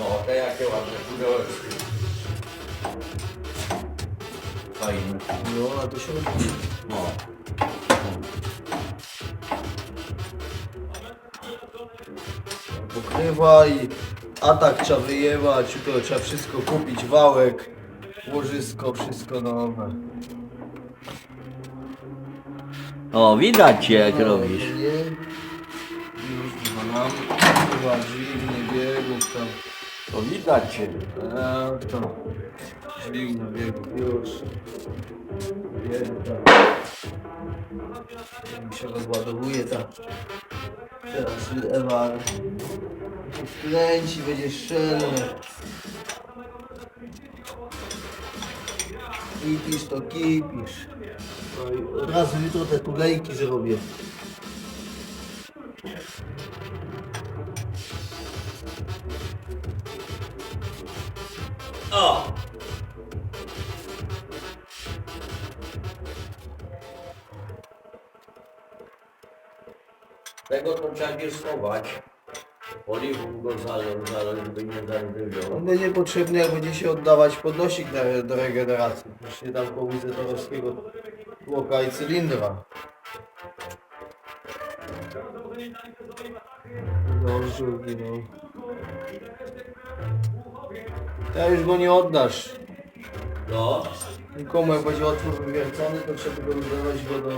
No, te jakie ładne pudełeczki. Fajne. No, a to się robi. No. Pokrywa i atak trzeba wyjebać, to trzeba wszystko kupić, wałek, łożysko, wszystko nowe. O, widać cię jak No, robisz. Nie, dźwignie biegów tam. To widać cię. E, to dźwignia biegów już. Jedna. Mi się rozładowuje ta. Teraz Ewa wkręci, będzie szczelnie. Kipisz to kipisz. No i od razu jutro te tulejki zrobię. Tego to trzeba nie schować. Oliwą go zalał, zalał, żeby nie. On będzie potrzebny, jak będzie się oddawać podnosik na, do regeneracji. Właśnie tam komuś zetorowskiego tłoka i cylindra. No, żółki, no. Ja już go nie oddasz. No, Nikomu jak będzie otwór wywiercony, to trzeba go dodawać go do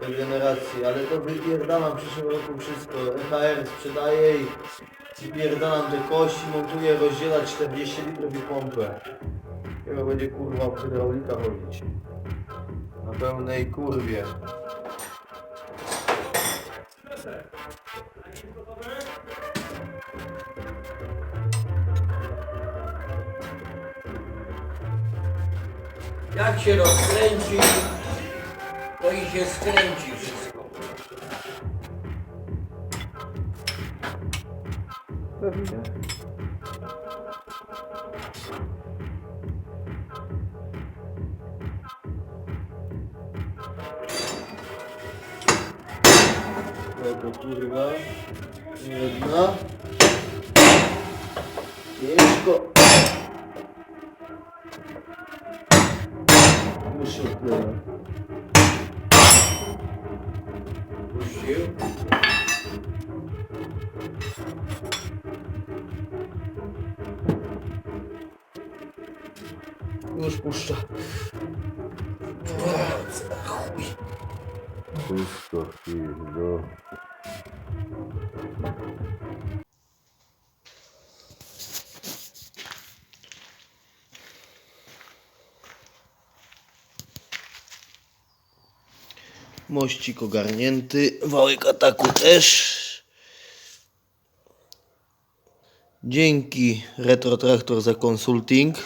regeneracji. Ale to wypierdalam w przyszłym roku wszystko. EHR sprzedaje i wypierdalam te kości, montuję, rozdziela 40 litrów i pompę. Chyba będzie kurwa hydraulika chodzić. Na pełnej kurwie. jak się rozkręci, to i się skręci wszystko. Pewnie. Tego kurwa. Jedna. Ciężko. Już się Puścił. Już puszcza. Wszystko chwilę. Mościk ogarnięty, wałek ataku też. Dzięki Retro Traktor za konsulting.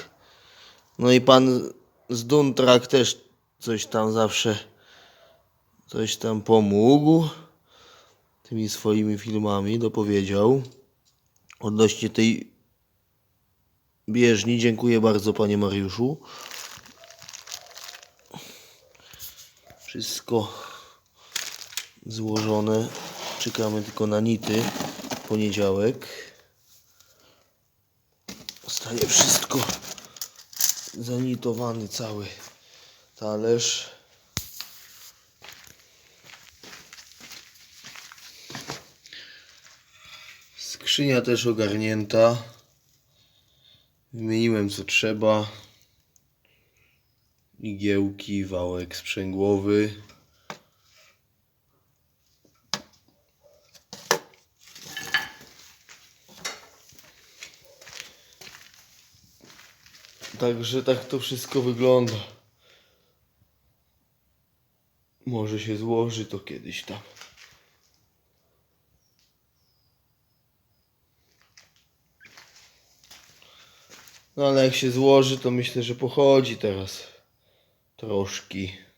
No i pan z Duntrak też coś tam zawsze coś tam pomógł tymi swoimi filmami, dopowiedział. Odnośnie tej bieżni, dziękuję bardzo panie Mariuszu. Wszystko złożone. Czekamy tylko na nity. Poniedziałek. Zostanie wszystko zanitowany cały talerz. Skrzynia też ogarnięta. Wymieniłem co trzeba. Igiełki, wałek sprzęgłowy. Także tak to wszystko wygląda. Może się złoży to kiedyś tam. No ale jak się złoży, to myślę, że pochodzi teraz troszki.